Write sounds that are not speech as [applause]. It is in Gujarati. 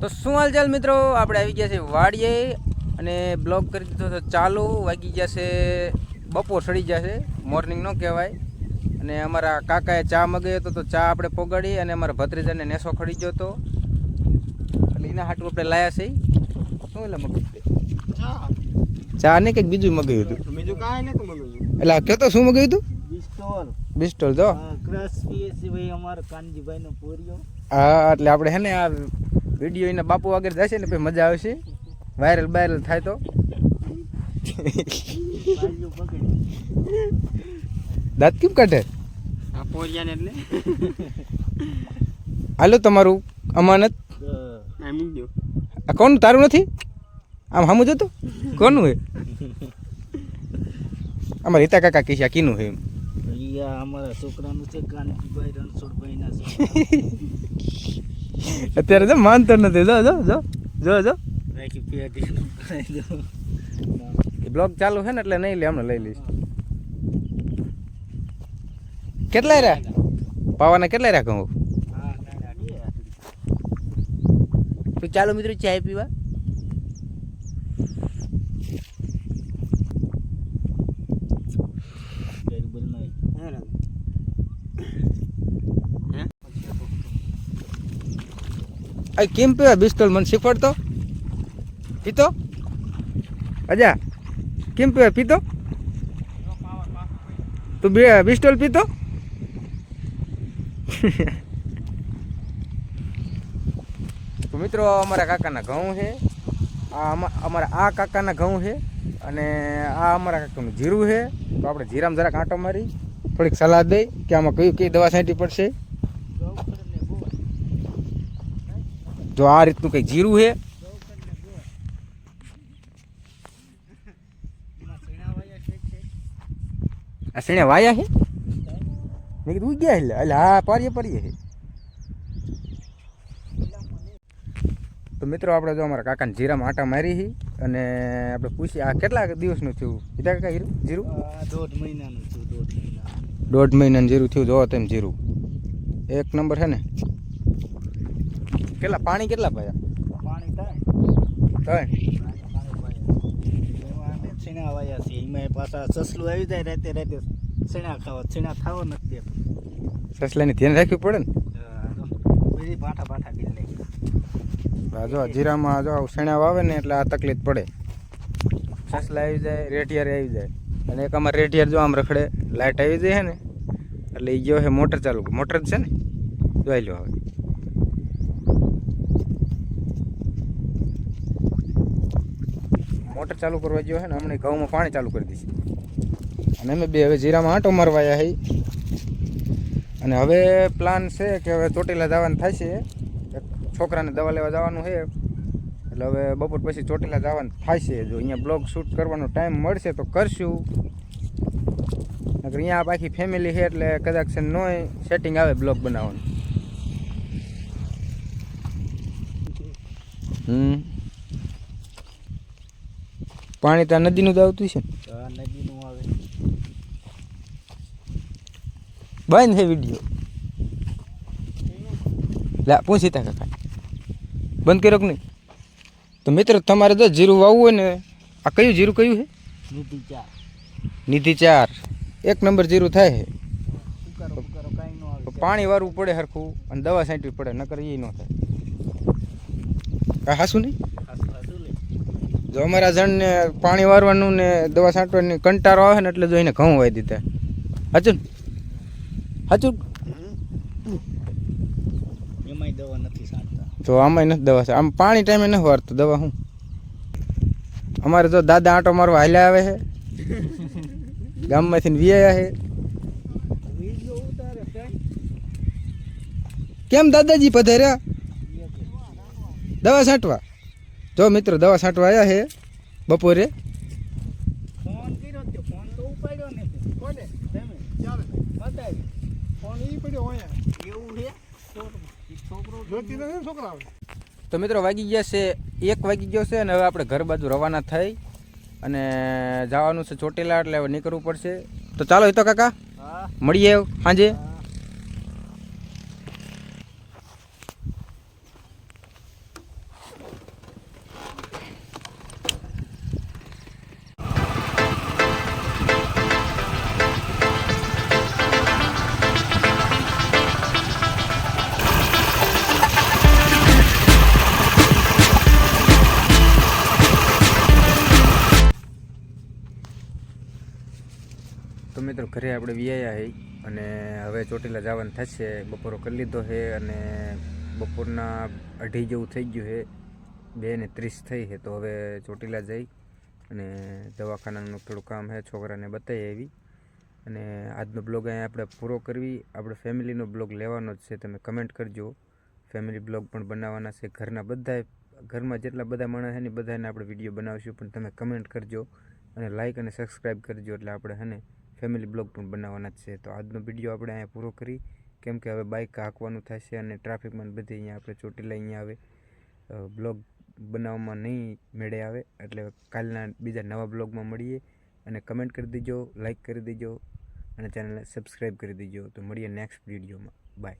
તો શું હાલચાલ મિત્રો? આપણે આવી ગયા છે વાડીએ અને બ્લોગ કરી દીધો તો ચાલુ. વાગી ગયા છે બપોર સડી ગયા છે મોર્નિંગ ન કહેવાય. અને અમારા કાકાએ ચા મગાવ્યો હતો તો ચા આપણે પોગાડી અને અમારા ભત્રીજાને નેસો ખડી ગયો હતો. એટલે એના હાટું આપણે લાયા છે શું એટલે મગાવ્યું ચા. ને કંઈક બીજું મગાવ્યું હતું. બીજું કાંઈ નહીં મગાવ્યું. એટલે કહો તો શું મગાવ્યું હતું? બિસ્ટોલ બિસ્ટોલ જો. ક્રશ પીએસી ભાઈ અમારો કાનજીભાઈ નો પોરિયો. હા એટલે આપણે હે ને આ વીડિયો એના બાપુ વગર જશે ને પછી મજા આવશે. વાયરલ વાયરલ થાય તો. દાંત કેમ કાઢે? એટલે. હાલો તમારું અમાનત. આ મૂક્યો તારું નથી? આમ સામું જતો? કોનું હે અમારા રીતા કાકા કીશે આ કીનું હે એમ. અહીંયા અમારા છોકરાનું છે કાનજીભાઈ રણછોડભાઈ ના [laughs] અત્યારે જો માનતો નથી. જો જો જો જો જો. બ્લોગ ચાલુ છે ને એટલે નહીં લે હમણાં લઈ લઈશ. કેટલા રહ્યા? પાવાના કેટલાય રહ્યા કહું હા ના ના તો ચાલો મિત્રો ચાય પીવા. આ કેમ પીવા બિસ્ટોલ મને શીખવાડતો? પીતો? અજા કેમ પીવા પીતો? તું બે બિસ્ટોલ પીતો? [laughs] તો મિત્રો અમારા કાકાના ઘઉં છે. આ અમા- અમારા આ કાકાના ઘઉં છે અને આ અમારા કાકાનું જીરું છે. તો આપણે જીરામાં જરાક આંટો મારી થોડીક સલાહ દઈ કે આમાં કઈ કઈ દવા છાંટી પડશે. જો આ રીતનું કંઈક જીરું છે. આ શેણે વાયા છે? મેં કીધું ઉઈ ગયા એટલે એટલે હા પારીએ પારીએ છે. તો મિત્રો આપણે જો અમારા કાકાને જીરામાં આટા મારી છે અને આપણે પૂછીએ આ કેટલા દિવસનું થયું? કીધા કાકા જીરું? જીરું? દોઢ મહિનાનું થયું દોઢ મહિના દોઢ મહિનાનું જીરું થયું જોવો તેમ જીરું. એક નંબર છે ને? કેટલા? પાણી કેટલા પાયા? પાણી થાય ત્રણ? છીણા વાયા છે એમાં પાછા સસલું આવી જાય રાતે રાતે છીણા ખાવા. છીણા ખાવા નથી દેતા. સસલાની ધ્યાન રાખવું પડે ને? પાઠા પાઠા કરી આ જો જીરામાં જો શેણા વાવે ને એટલે આ તકલીફ પડે. સસલા આવી જાય રેટિયાર આવી જાય. અને એક આમાં રેટિયાર જો આમ રખડે લાઇટ આવી જાય ને એટલે એ ગયો છે મોટર ચાલુ. મોટર જ છે ને? જોઈ લો હવે. મોટર ચાલુ કરવા ગયો છે ને હમણાં ઘઉંમાં પાણી ચાલુ કરી દઈશું અને અમે બે હવે જીરામાં આંટો મારવાયા હઈ અને હવે પ્લાન છે કે હવે ચોટીલા જવાનું થાય છે. છોકરાને દવા લેવા જવાનું છે. એટલે હવે બપોર પછી ચોટીલા જવાનું થાય છે. જો અહીંયા બ્લોગ શૂટ કરવાનો ટાઈમ મળશે તો કરશું. અહીંયા આખી ફેમિલી છે એટલે કદાચ છે નોય સેટિંગ આવે બ્લોગ બનાવવાનું. હમ. પાણી ત્યાં નદીનું જ આવતું છે ને? આ નદીનું આવે. બંધ છે વીડિયો. લા પૂછી તા કાકા. બંધ કર્યો કે નહીં? તો મિત્રો તમારે જો જીરું વાવવું હોય ને આ કયું જીરું કયું છે નિધિ ચાર. નિધિ ચાર. એક નંબર જીરું થાય છે પાણી વારવું પડે સરખું અને દવા છાંટવી પડે નકર એ ન થાય. કાંઈ હાસું નહીં? જો અમારા જણને પાણી વારવાનું ને દવા છાંટવાની કંટારો આવે ને એટલે જો એને ઘઉં વાઈ દીધા. હાચું? હાચું એમાંય દવા નથી છાંટતા. તો આમાંય નથી દવા છે આમ પાણી ટાઈમે નથી વારતું દવા શું અમારે તો દાદા આંટો મારવા હાલ્યા આવે છે. ગામમાંથી ને વિયા છે. કેમ દાદાજી પધાર્યા? દવા છાંટવા? જો મિત્રો દવા છાંટવા આવ્યા છે બપોરે? ફોન કર્યો ફોન તો ઉપાડ્યો નથી કોને? તમે. ચાલ. ફોન ઈ પડ્યો અહીંયા. એવું છોકરો ઈ છોકરો જોતી નથી ને છોકરા તો મિત્રો વાગી ગયા છે એક વાગી ગયો છે અને હવે આપણે ઘર બાજુ રવાના થઈ અને જવાનું છે ચોટીલા એટલે હવે નીકળવું પડશે. તો ચાલો એ તો કાકા મળીએ સાંજે મિત્રો, ઘરે આપણે વ્યાયા હઈ અને હવે ચોટીલા જવાનું થશે. બપોરો કરી લીધો છે અને બપોરના અઢી જેવું થઈ ગયું છે બે ને ત્રીસ થઈ છે તો હવે ચોટીલા જઈ અને દવાખાનાનું થોડું કામ છે છોકરાને બતાવી આવી. અને આજનો બ્લોગ અહીંયા આપણે પૂરો કરવી. આપણે ફેમિલીનો બ્લોગ લેવાનો જ છે, તમે કમેન્ટ કરજો. ફેમિલી બ્લોગ પણ બનાવવાના છે, ઘરના બધા ઘરમાં જેટલા બધા માણસ છે ને બધાને આપણે વીડિયો બનાવશું, પણ તમે કમેન્ટ કરજો અને લાઇક અને સબસ્ક્રાઈબ કરજો, એટલે આપણે હે ને ફેમિલી બ્લોગ પણ બનાવવાના જ છે. તો આજનો વીડિયો આપણે અહીંયા પૂરો કરી. કેમ કે હવે બાઇક હાંકવાનું થશે અને ટ્રાફિકમાં બધી અહીંયા આપણે ચોટીલા અહીંયા આવે. બ્લોગ બનાવવામાં નહીં મેળે આવે. એટલે કાલના બીજા નવા બ્લોગમાં મળીએ. અને કમેન્ટ કરી દેજો લાઇક કરી દેજો અને ચેનલને સબસ્ક્રાઈબ કરી દેજો. તો મળીએ નેક્સ્ટ વિડીયોમાં. બાય